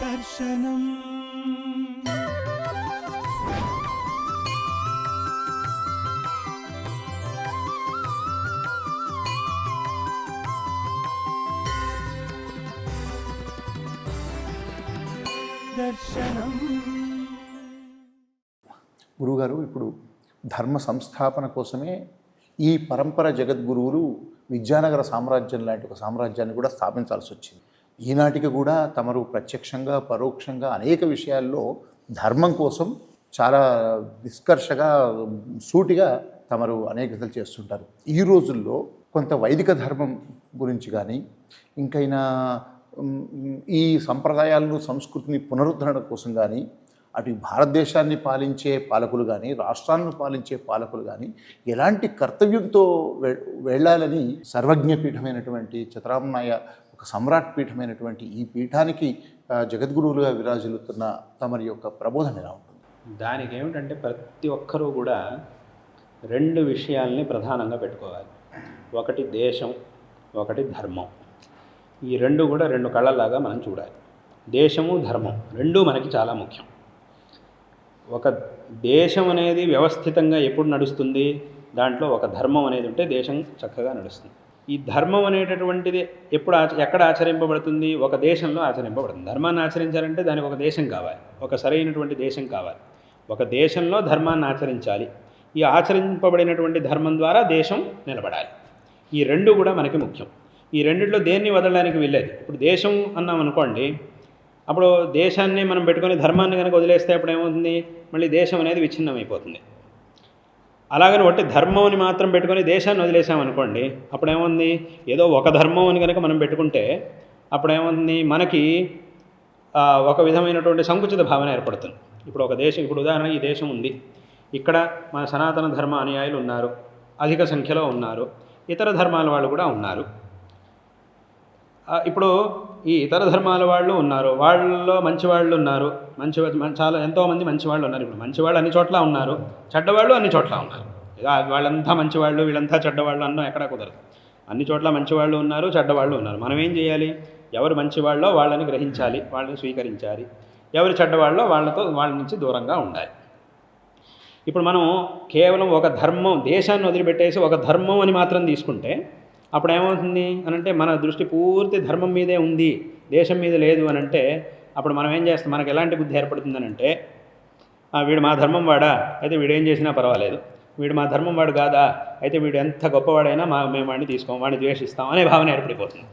దర్శనం. దర్శనం. గురువుగారు ఇప్పుడు ధర్మ సంస్థాపన కోసమే ఈ పరంపర జగద్గురువులు విద్యానగర సామ్రాజ్యం లాంటి ఒక సామ్రాజ్యాన్ని కూడా స్థాపించాల్సి వచ్చింది ఈనాటికి కూడా తమరు ప్రత్యక్షంగా పరోక్షంగా అనేక విషయాల్లో ధర్మం కోసం చాలా నిష్కర్షగా సూటిగా తమరు అనేకతలు చేస్తుంటారు. ఈ రోజుల్లో కొంత వైదిక ధర్మం గురించి కానీ ఇంకైనా ఈ సంప్రదాయాలను సంస్కృతిని పునరుద్ధరణ కోసం కానీ అటు భారతదేశాన్ని పాలించే పాలకులు కానీ రాష్ట్రాలను పాలించే పాలకులు కానీ ఎలాంటి కర్తవ్యంతో వె- వెళ్ళాలని సర్వజ్ఞపీఠమైనటువంటి పీఠమైనటువంటి ఒక సమ్రాట్ పీఠమైనటువంటి ఈ పీఠానికి జగద్గురువులుగా విరాజిల్లుతున్న తమరి యొక్క ప్రబోధం ఎలా ఉంటుంది? దానికి ఏమిటంటే ప్రతి ఒక్కరూ కూడా రెండు విషయాల్ని ప్రధానంగా పెట్టుకోవాలి. ఒకటి దేశం ఒకటి ధర్మం. ఈ రెండు కూడా రెండు కళ్ళలాగా మనం చూడాలి. దేశము ధర్మం రెండూ మనకి చాలా ముఖ్యం. ఒక దేశం అనేది వ్యవస్థితంగా ఎప్పుడు నడుస్తుంది? దాంట్లో ఒక ధర్మం అనేది ఉంటే దేశం చక్కగా నడుస్తుంది. ఈ ధర్మం అనేటటువంటిది ఎప్పుడు ఆచ ఎక్కడ ఆచరింపబడుతుంది? ఒక దేశంలో ఆచరింపబడుతుంది. ధర్మాన్ని ఆచరించాలంటే దానికి ఒక దేశం కావాలి. ఒక సరైనటువంటి దేశం కావాలి. ఒక దేశంలో ధర్మాన్ని ఆచరించాలి. ఈ ఆచరింపబడినటువంటి ధర్మం ద్వారా దేశం నిలబడాలి. ఈ రెండు కూడా మనకి ముఖ్యం. ఈ రెండిట్లో దేన్ని వదలడానికి వెళ్ళేది ఇప్పుడు దేశం అన్నాం అనుకోండి అప్పుడు దేశాన్ని మనం పెట్టుకొని ధర్మాన్ని కనుక వదిలేస్తే అప్పుడు ఏమవుతుంది? మళ్ళీ దేశం అనేది విచ్ఛిన్నమైపోతుంది. అలాగని ఒట్టి ధర్మం అని మాత్రం పెట్టుకొని దేశాన్ని వదిలేసామనుకోండి అప్పుడు ఏముంది ఏదో ఒక ధర్మం అని కనుక మనం పెట్టుకుంటే అప్పుడు ఏముంది మనకి ఒక విధమైనటువంటి సంకుచిత భావన ఏర్పడుతుంది. ఇప్పుడు ఒక దేశం ఇప్పుడు ఉదాహరణ ఈ దేశం ఉంది. ఇక్కడ మన సనాతన ధర్మ అనుయాయులు ఉన్నారు అధిక సంఖ్యలో ఉన్నారు ఇతర ధర్మాల వాళ్ళు కూడా ఉన్నారు. ఇప్పుడు ఈ ఇతర ధర్మాల వాళ్ళు ఉన్నారు వాళ్ళలో మంచి వాళ్ళు ఉన్నారు మంచి చాలా ఎంతోమంది మంచి వాళ్ళు ఉన్నారు. ఇప్పుడు మంచి వాళ్ళు అన్ని చోట్ల ఉన్నారు చెడ్డవాళ్ళు అన్ని చోట్ల ఉన్నారు. వాళ్ళంతా మంచివాళ్ళు వీళ్ళంతా చెడ్డవాళ్ళు అన్నం ఎక్కడా కుదరదు. అన్ని చోట్ల మంచివాళ్ళు ఉన్నారు చెడ్డవాళ్ళు ఉన్నారు. మనం ఏం చేయాలి? ఎవరు మంచివాళ్ళో వాళ్ళని గ్రహించాలి వాళ్ళని స్వీకరించాలి. ఎవరు చెడ్డవాళ్ళో వాళ్ళతో వాళ్ళ నుంచి దూరంగా ఉండాలి. ఇప్పుడు మనం కేవలం ఒక ధర్మం దేశాన్ని వదిలిపెట్టేసి ఒక ధర్మం అని మాత్రం తీసుకుంటే అప్పుడు ఏమవుతుంది అనంటే మన దృష్టి పూర్తి ధర్మం మీదే ఉంది దేశం మీద లేదు అని అంటే అప్పుడు మనం ఏం చేస్తాం? మనకు ఎలాంటి బుద్ధి ఏర్పడుతుందనంటే వీడు మా ధర్మం వాడా? అయితే వీడేం చేసినా పర్వాలేదు. వీడు మా ధర్మం వాడు కాదా? అయితే వీడు ఎంత గొప్పవాడైనా మా మేము వాడిని తీసుకోం వాడిని ద్వేషిస్తాం అనే భావన ఏర్పడిపోతుంది.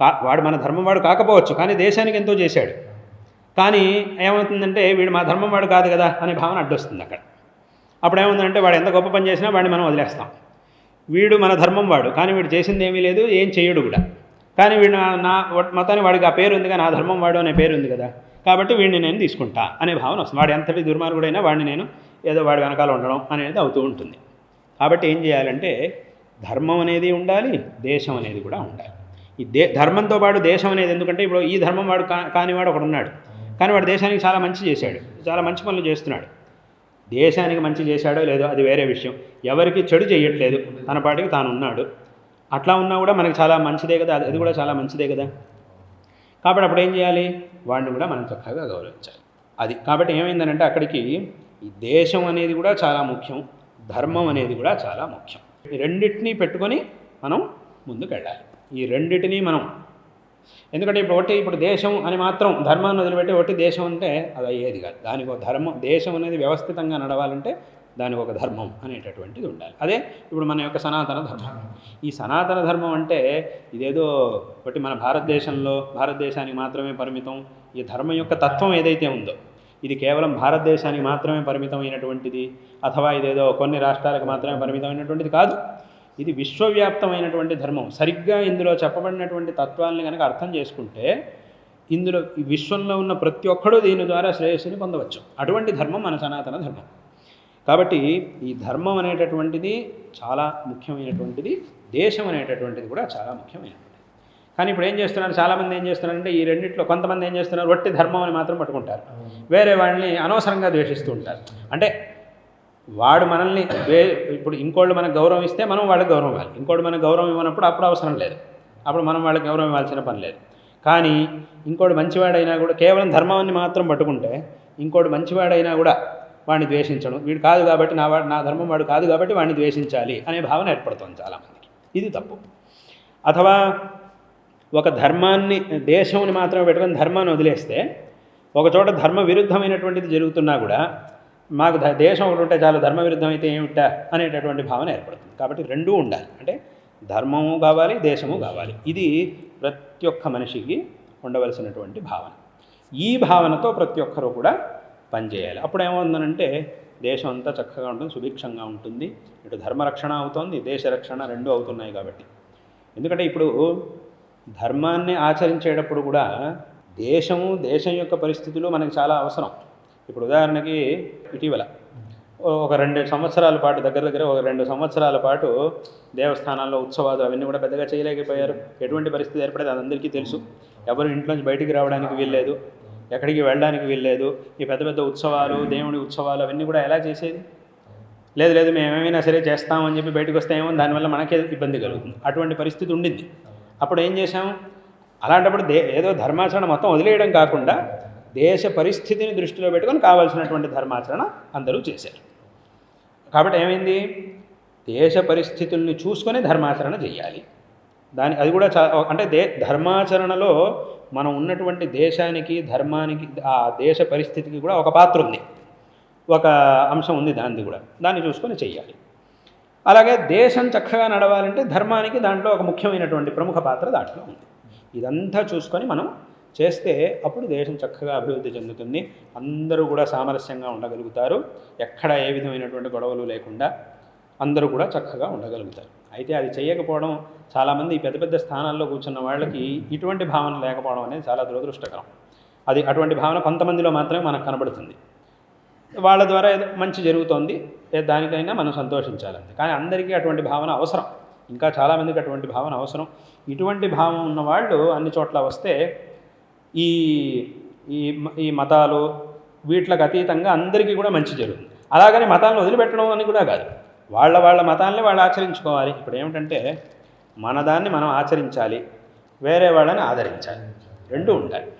కా వాడు మన ధర్మం వాడు కాకపోవచ్చు కానీ దేశానికి ఎంతో చేశాడు. కానీ ఏమవుతుందంటే వీడు మా ధర్మం వాడు కాదు కదా అనే భావన అడ్డొస్తుంది అక్కడ. అప్పుడు ఏముందంటే వాడు ఎంత గొప్ప పని చేసినా వాడిని మనం వదిలేస్తాం. వీడు మన ధర్మం వాడు కానీ వీడు చేసింది ఏమీ లేదు ఏం చేయడు కూడా. కానీ వీడు నా మతాన్ని వాడికి ఆ పేరు ఉంది కదా నా ధర్మం వాడు అనే పేరు ఉంది కదా. కాబట్టి వీడిని నేను తీసుకుంటా అనే భావన వస్తుంది. వాడు ఎంతటి దుర్మార్గుడైనా వాడిని నేను ఏదో వాడి వెనకాల ఉండడం అనేది అవుతూ ఉంటుంది. కాబట్టి ఏం చేయాలంటే ధర్మం అనేది ఉండాలి దేశం అనేది కూడా ఉండాలి. ఈ దే ధర్మంతో పాటు దేశం అనేది ఎందుకంటే ఇప్పుడు ఈ ధర్మం వాడు కా కానివాడు ఒకడు ఉన్నాడు. కానీ వాడు దేశానికి చాలా మంచి చేశాడు చాలా మంచి పనులు చేస్తున్నాడు. దేశానికి మంచి చేశాడో లేదో అది వేరే విషయం. ఎవరికి చెడు చేయట్లేదు తన పాటికి తాను ఉన్నాడు. అట్లా ఉన్నా కూడా మనకి చాలా మంచిదే కదా అది అది కూడా చాలా మంచిదే కదా. కాబట్టి అప్పుడు ఏం చేయాలి? వాడిని కూడా మనం చక్కగా గౌరవించాలి. అది కాబట్టి ఏమైందనంటే అక్కడికి ఈ దేశం అనేది కూడా చాలా ముఖ్యం ధర్మం అనేది కూడా చాలా ముఖ్యం. ఈ రెండింటినీ పెట్టుకొని మనం ముందుకు వెళ్ళాలి ఈ రెండింటినీ మనం ఎందుకంటే ఇప్పుడు ఒకటి ఇప్పుడు దేశం అని మాత్రం ధర్మాన్ని వదిలిపెట్టి ఒకటి దేశం అంటే అది అయ్యేది కాదు. దానికి ఒక ధర్మం దేశం అనేది వ్యవస్థితంగా నడవాలంటే దానికి ఒక ధర్మం అనేటటువంటిది ఉండాలి. అదే ఇప్పుడు మన యొక్క సనాతన ధర్మం. ఈ సనాతన ధర్మం అంటే ఇదేదో ఒకటి మన భారతదేశంలో భారతదేశానికి మాత్రమే పరిమితం. ఈ ధర్మం యొక్క తత్వం ఏదైతే ఉందో ఇది కేవలం భారతదేశానికి మాత్రమే పరిమితమైనటువంటిది అథవా ఇదేదో కొన్ని రాష్ట్రాలకు మాత్రమే పరిమితమైనటువంటిది కాదు. ఇది విశ్వవ్యాప్తమైనటువంటి ధర్మం. సరిగ్గా ఇందులో చెప్పబడినటువంటి తత్వాలను కనుక అర్థం చేసుకుంటే ఇందులో ఈ విశ్వంలో ఉన్న ప్రతి ఒక్కడూ దీని ద్వారా శ్రేయస్సుని పొందవచ్చు. అటువంటి ధర్మం మన సనాతన ధర్మం. కాబట్టి ఈ ధర్మం అనేటటువంటిది చాలా ముఖ్యమైనటువంటిది. దేశం అనేటటువంటిది కూడా చాలా ముఖ్యమైనటువంటిది. కానీ ఇప్పుడు ఏం చేస్తున్నారు చాలామంది ఏం చేస్తున్నారంటే ఈ రెండిట్లో కొంతమంది ఏం చేస్తున్నారు? వట్టి ధర్మం అని మాత్రం పట్టుకుంటారు. వేరే వాళ్ళని అనవసరంగా ద్వేషిస్తూ ఉంటారు. అంటే వాడు మనల్ని వే ఇప్పుడు ఇంకోళ్ళు మనకు గౌరవం ఇస్తే మనం వాళ్ళకి గౌరవం ఇవ్వాలి. ఇంకోటి మనకు గౌరవం ఇవ్వనప్పుడు అప్పుడు అవసరం లేదు. అప్పుడు మనం వాళ్ళకి గౌరవం ఇవ్వాల్సిన పని లేదు. కానీ ఇంకోటి మంచివాడైనా కూడా కేవలం ధర్మాన్ని మాత్రం పట్టుకుంటే ఇంకోటి మంచివాడైనా కూడా వాడిని ద్వేషించడం. వీడు కాదు కాబట్టి నా వాడు నా ధర్మం వాడు కాదు కాబట్టి వాడిని ద్వేషించాలి అనే భావన ఏర్పడుతుంది చాలామందికి. ఇది తప్పు. అథవా ఒక ధర్మాన్ని దేశంని మాత్రమే పెట్టుకొని ధర్మాన్ని వదిలేస్తే ఒకచోట ధర్మ విరుద్ధమైనటువంటిది జరుగుతున్నా కూడా మాకు దేశం ఒకటి ఉంటే చాలు ధర్మ విరుద్ధం అయితే ఏమిటా అనేటటువంటి భావన ఏర్పడుతుంది. కాబట్టి రెండూ ఉండాలి. అంటే ధర్మము కావాలి దేశము కావాలి. ఇది ప్రతి ఒక్క మనిషికి ఉండవలసినటువంటి భావన. ఈ భావనతో ప్రతి ఒక్కరూ కూడా పనిచేయాలి. అప్పుడు ఏమవుతుందనంటే దేశం అంతా చక్కగా ఉంటుంది సుభిక్షంగా ఉంటుంది. ఇటు ధర్మరక్షణ అవుతోంది దేశ రక్షణ రెండూ అవుతున్నాయి కాబట్టి. ఎందుకంటే ఇప్పుడు ధర్మాన్ని ఆచరించేటప్పుడు కూడా దేశము దేశం యొక్క పరిస్థితులు మనకి చాలా అవసరం. ఇప్పుడు ఉదాహరణకి ఇటీవల ఒక రెండు సంవత్సరాల పాటు దగ్గర దగ్గర ఒక రెండు సంవత్సరాల పాటు దేవస్థానాల్లో ఉత్సవాలు అవన్నీ కూడా పెద్దగా చేయలేకపోయారు. ఎటువంటి పరిస్థితి ఏర్పడేది అది అందరికీ తెలుసు. ఎవరు ఇంట్లోంచి బయటికి రావడానికి వీల్లేదు ఎక్కడికి వెళ్ళడానికి వీల్లేదు ఈ పెద్ద పెద్ద ఉత్సవాలు దేవుడి ఉత్సవాలు అవన్నీ కూడా ఎలా చేసేది? లేదు లేదు మేము ఏమైనా సరే చేస్తామని చెప్పి బయటకు వస్తే ఏమో దానివల్ల మనకే ఇబ్బంది కలుగుతుంది. అటువంటి పరిస్థితి ఉండింది. అప్పుడు ఏం చేశాం? అలాంటప్పుడు దే ఏదో ధర్మాచరణ మొత్తం వదిలేయడం కాకుండా దేశ పరిస్థితిని దృష్టిలో పెట్టుకొని కావాల్సినటువంటి ధర్మాచరణ అందరూ చేశారు. కాబట్టి ఏమైంది? దేశ పరిస్థితుల్ని చూసుకొని ధర్మాచరణ చేయాలి. దాని అది కూడా చా అంటే దే ధర్మాచరణలో మనం ఉన్నటువంటి దేశానికి ధర్మానికి ఆ దేశ పరిస్థితికి కూడా ఒక పాత్ర ఉంది. ఒక అంశం ఉంది దానిది కూడా. దాన్ని చూసుకొని చెయ్యాలి అలాగే దేశం చక్కగా నడవాలంటే ధర్మానికి దాంట్లో ఒక ముఖ్యమైనటువంటి ప్రముఖ పాత్ర దాంట్లో ఉంది. ఇదంతా చూసుకొని మనం చేస్తే అప్పుడు దేశం చక్కగా అభివృద్ధి చెందుతుంది. అందరూ కూడా సామరస్యంగా ఉండగలుగుతారు. ఎక్కడ ఏ విధమైనటువంటి గొడవలు లేకుండా అందరూ కూడా చక్కగా ఉండగలుగుతారు. అయితే అది చేయకపోవడం చాలామంది పెద్ద పెద్ద స్థానాల్లో కూర్చున్న వాళ్ళకి ఇటువంటి భావన లేకపోవడం అనేది చాలా దురదృష్టకరం. అది అటువంటి భావన కొంతమందిలో మాత్రమే మనకు కనబడుతుంది. వాళ్ళ ద్వారా ఏదో మంచి జరుగుతోంది ఏ దానికైనా మనం సంతోషించాలంతే కానీ అందరికీ అటువంటి భావన అవసరం. ఇంకా చాలామందికి అటువంటి భావన అవసరం. ఇటువంటి భావం ఉన్న వాళ్ళు అన్ని చోట్ల వస్తే ఈ ఈ మ- ఈ మతాలు వీటికి అతీతంగా అందరికీ కూడా మంచి జరుగుతుంది. అలాగని మతాలను వదిలిపెట్టడం అని కూడా కాదు. వాళ్ళ వాళ్ళ మతాలని వాళ్ళు ఆచరించుకోవాలి. ఇప్పుడు ఏమిటంటే మన దాన్ని మనం ఆచరించాలి. వేరే వాళ్ళని ఆదరించాలి. రెండూ ఉండాలి.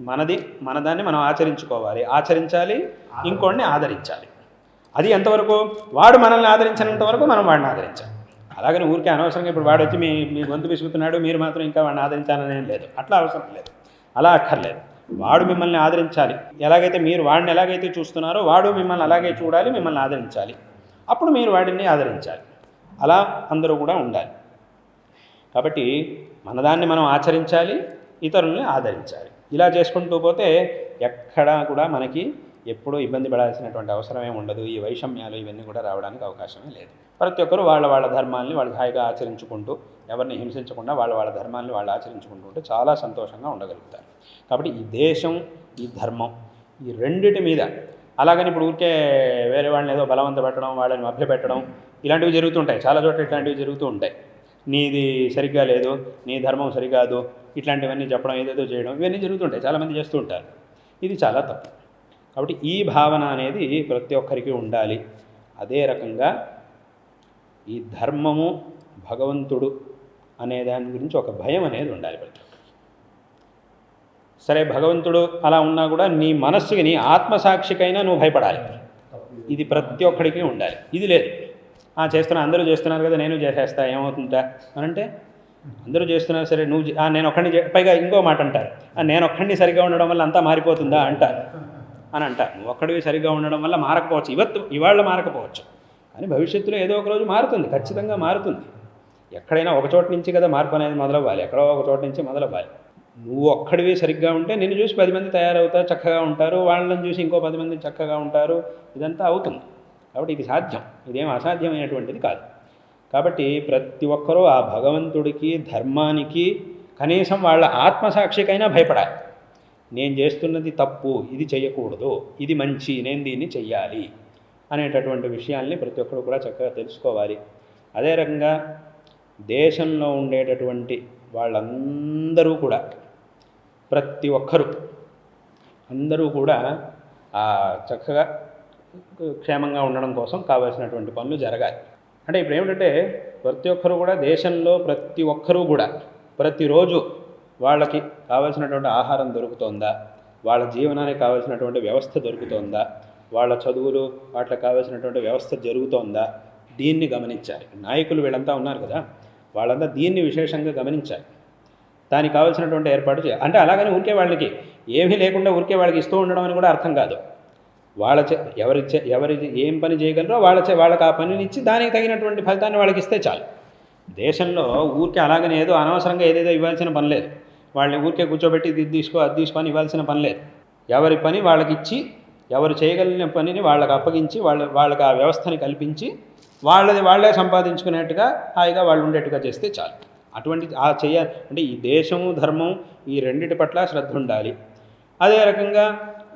మనది మన దాన్ని మనం ఆచరించుకోవాలి. ఆచరించాలి ఇంకోడిని ఆదరించాలి. అది ఎంతవరకు? వాడు మనల్ని ఆదరించినంత వరకు మనం వాడిని ఆదరించాలి. అలాగని ఊరికే అనవసరంగా ఇప్పుడు వాడు వచ్చి మీ మీ గొంతు పిసుకుతున్నాడు మీరు మాత్రం ఇంకా వాడిని ఆదరించాలని లేదు. అట్లా అవసరం లేదు. అలా అక్కర్లేదు. వాడు మిమ్మల్ని ఆదరించాలి. ఎలాగైతే మీరు వాడిని ఎలాగైతే చూస్తున్నారో వాడు మిమ్మల్ని అలాగే చూడాలి మిమ్మల్ని ఆదరించాలి. అప్పుడు మీరు వాడిని ఆదరించాలి. అలా అందరూ కూడా ఉండాలి. కాబట్టి మనదాన్ని మనం ఆచరించాలి ఇతరుల్ని ఆదరించాలి. ఇలా చేసుకుంటూ పోతే ఎక్కడా కూడా మనకి ఎప్పుడూ ఇబ్బంది పడాల్సినటువంటి అవసరం ఏమి ఉండదు. ఈ వైషమ్యాలు ఇవన్నీ కూడా రావడానికి అవకాశమే లేదు. ప్రతి ఒక్కరు వాళ్ళ వాళ్ళ ధర్మాల్ని వాళ్ళు హాయిగా ఆచరించుకుంటూ ఎవరిని హింసించకుండా వాళ్ళ వాళ్ళ ధర్మాల్ని వాళ్ళు ఆచరించుకుంటూ ఉంటే చాలా సంతోషంగా ఉండగలుగుతారు. కాబట్టి ఈ దేశం ఈ ధర్మం ఈ రెండిటి మీద అలాగని ఇప్పుడు ఊరికే వేరే వాళ్ళని ఏదో బలవంత పెట్టడం వాళ్ళని మభ్యపెట్టడం ఇలాంటివి జరుగుతుంటాయి. చాలా చోట్ల ఇట్లాంటివి జరుగుతూ ఉంటాయి. నీది సరిగ్గా లేదు నీ ధర్మం సరికాదు ఇట్లాంటివన్నీ చెప్పడం ఏదేదో చేయడం ఇవన్నీ జరుగుతుంటాయి. చాలామంది చేస్తూ ఉంటారు. ఇది చాలా తప్పు. కాబట్టి ఈ భావన అనేది ప్రతి ఒక్కరికి ఉండాలి. అదే రకంగా ఈ ధర్మము భగవంతుడు అనే దాని గురించి ఒక భయం అనేది ఉండాలి ప్రతి సరే భగవంతుడు అలా ఉన్నా కూడా నీ మనస్సుకి నీ ఆత్మసాక్షికైనా నువ్వు భయపడాలి. ఇది ప్రతి ఒక్కడికి ఉండాలి. ఇది లేదు. ఆ చేస్తున్నా అందరూ చేస్తున్నారు కదా నేను చేసేస్తా ఏమవుతుందా? అని అంటే అందరూ చేస్తున్నారు సరే నువ్వు నేను ఒక్కడిని పైగా ఇంకో మాట అంటారు. నేను ఒక్కడిని సరిగ్గా ఉండడం వల్ల అంతా మారిపోతుందా? అంటారు. అని అంటారు. నువ్వు ఒక్కడివి సరిగ్గా ఉండడం వల్ల మారకపోవచ్చు. ఇవత్తు ఇవాళ మారకపోవచ్చు. కానీ భవిష్యత్తులో ఏదో ఒక రోజు మారుతుంది. ఖచ్చితంగా మారుతుంది. ఎక్కడైనా ఒక చోట నుంచి కదా మార్పు అనేది మొదలవ్వాలి. ఎక్కడో ఒక చోట నుంచి మొదలవ్వాలి. నువ్వు ఒక్కడివి సరిగ్గా ఉంటే నిన్ను చూసి పది మంది తయారవుతారు చక్కగా ఉంటారు. వాళ్ళని చూసి ఇంకో పది మంది చక్కగా ఉంటారు. ఇదంతా అవుతుంది. కాబట్టి ఇది సాధ్యం. ఇదేం అసాధ్యమైనటువంటిది కాదు. కాబట్టి ప్రతి ఒక్కరూ ఆ భగవంతుడికి ధర్మానికి కనీసం వాళ్ళ ఆత్మసాక్షికైనా భయపడాలి. నేను చేస్తున్నది తప్పు ఇది చేయకూడదు ఇది మంచి నేను దీన్ని చెయ్యాలి అనేటటువంటి విషయాల్ని ప్రతి ఒక్కరు కూడా చక్కగా తెలుసుకోవాలి. అదే రకంగా దేశంలో ఉండేటటువంటి వాళ్ళందరూ కూడా ప్రతి ఒక్కరూ అందరూ కూడా చక్కగా క్షేమంగా ఉండడం కోసం కావాల్సినటువంటి పనులు జరగాలి. అంటే ఇప్పుడు ఏమిటంటే ప్రతి ఒక్కరు కూడా దేశంలో ప్రతి ఒక్కరూ కూడా ప్రతిరోజు వాళ్ళకి కావలసినటువంటి ఆహారం దొరుకుతోందా? వాళ్ళ జీవనానికి కావాల్సినటువంటి వ్యవస్థ దొరుకుతోందా? వాళ్ళ చదువులు వాటికి కావలసినటువంటి వ్యవస్థ జరుగుతోందా? దీన్ని గమనించాలి. నాయకులు వీళ్ళంతా ఉన్నారు కదా వాళ్ళంతా దీన్ని విశేషంగా గమనించాలి. దానికి కావాల్సినటువంటి ఏర్పాటు చేయాలి. అంటే అలాగని ఊరికే వాళ్ళకి ఏమీ లేకుండా ఊరికే వాళ్ళకి ఇస్తూ ఉండడం అని కూడా అర్థం కాదు. వాళ్ళ చే ఎవరి చే ఎవరి ఏం పని చేయగలరో వాళ్ళ చే వాళ్ళకి ఆ పనిని ఇచ్చి దానికి తగినటువంటి ఫలితాన్ని వాళ్ళకి ఇస్తే చాలు. దేశంలో ఊరికే అలాగనే ఏదో అనవసరంగా ఏదేదో ఇవ్వాల్సిన పని లేదు. వాళ్ళని ఊరికే కూర్చోబెట్టి ఇది తీసుకో అది తీసుకొని ఇవ్వాల్సిన పని లేదు. ఎవరి పని వాళ్ళకి ఇచ్చి ఎవరు చేయగలిగిన పనిని వాళ్ళకి అప్పగించి వాళ్ళ వాళ్ళకి ఆ వ్యవస్థని కల్పించి వాళ్ళది వాళ్ళే సంపాదించుకునేట్టుగా హాయిగా వాళ్ళు ఉండేట్టుగా చేస్తే చాలు. అటువంటి ఆ చేయాలి అంటే ఈ దేశము ధర్మం ఈ రెండిటి పట్ల శ్రద్ధ ఉండాలి. అదే రకంగా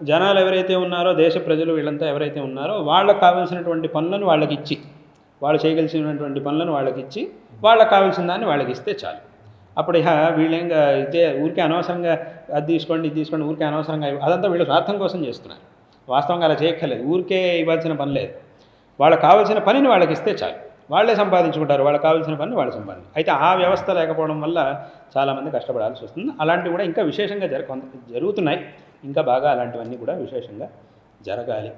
జనాలు ఎవరైతే ఉన్నారో దేశ ప్రజలు వీళ్ళంతా ఎవరైతే ఉన్నారో వాళ్ళకి కావాల్సినటువంటి పనులను వాళ్ళకి ఇచ్చి వాళ్ళు చేయగలిసినటువంటి పనులను వాళ్ళకి ఇచ్చి వాళ్ళకి కావాల్సిన దాన్ని వాళ్ళకి ఇస్తే చాలు. అప్పుడు ఇక వీళ్ళేంగా ఇదే ఊరికే అనవసరంగా అది తీసుకోండి ఇది తీసుకోండి ఊరికే అనవసరంగా అదంతా వీళ్ళు స్వార్థం కోసం చేస్తున్నారు. వాస్తవంగా అలా చేయక్కర్లేదు. ఊరికే ఇవ్వాల్సిన పని లేదు. వాళ్ళకి కావాల్సిన పనిని వాళ్ళకి ఇస్తే చాలు. వాళ్ళే సంపాదించుకుంటారు. వాళ్ళకి కావాల్సిన పని వాళ్ళు సంపాదించు అయితే ఆ వ్యవస్థ లేకపోవడం వల్ల చాలామంది కష్టపడాల్సి వస్తుంది. అలాంటివి కూడా ఇంకా విశేషంగా జర జరుగుతున్నాయి. ఇంకా బాగా అలాంటివన్నీ కూడా విశేషంగా జరగాలి.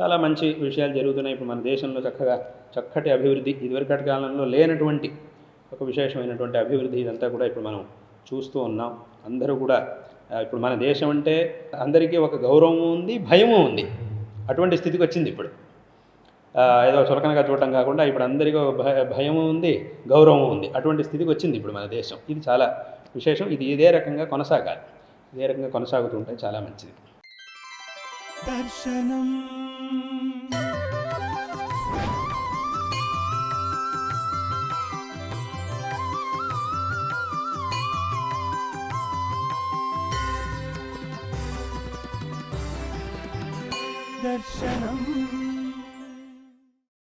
చాలా మంచి విషయాలు జరుగుతున్నాయి. ఇప్పుడు మన దేశంలో చక్కగా చక్కటి అభివృద్ధి ఇదివరకటి కాలంలో లేనటువంటి ఒక విశేషమైనటువంటి అభివృద్ధి ఇదంతా కూడా ఇప్పుడు మనం చూస్తూ ఉన్నాం. అందరూ కూడా ఇప్పుడు మన దేశం అంటే అందరికీ ఒక గౌరవం ఉంది భయము ఉంది. అటువంటి స్థితికి వచ్చింది ఇప్పుడు. ఏదో చులకనగా చూడటం కాకుండా ఇప్పుడు అందరికీ ఒక భయ భయము ఉంది గౌరవం ఉంది. అటువంటి స్థితికి వచ్చింది ఇప్పుడు మన దేశం. ఇది చాలా విశేషం. ఇది ఇదే రకంగా కొనసాగాలి. ఇదే రకంగా కొనసాగుతుంటే చాలా మంచిది. దర్శనం. దర్శనం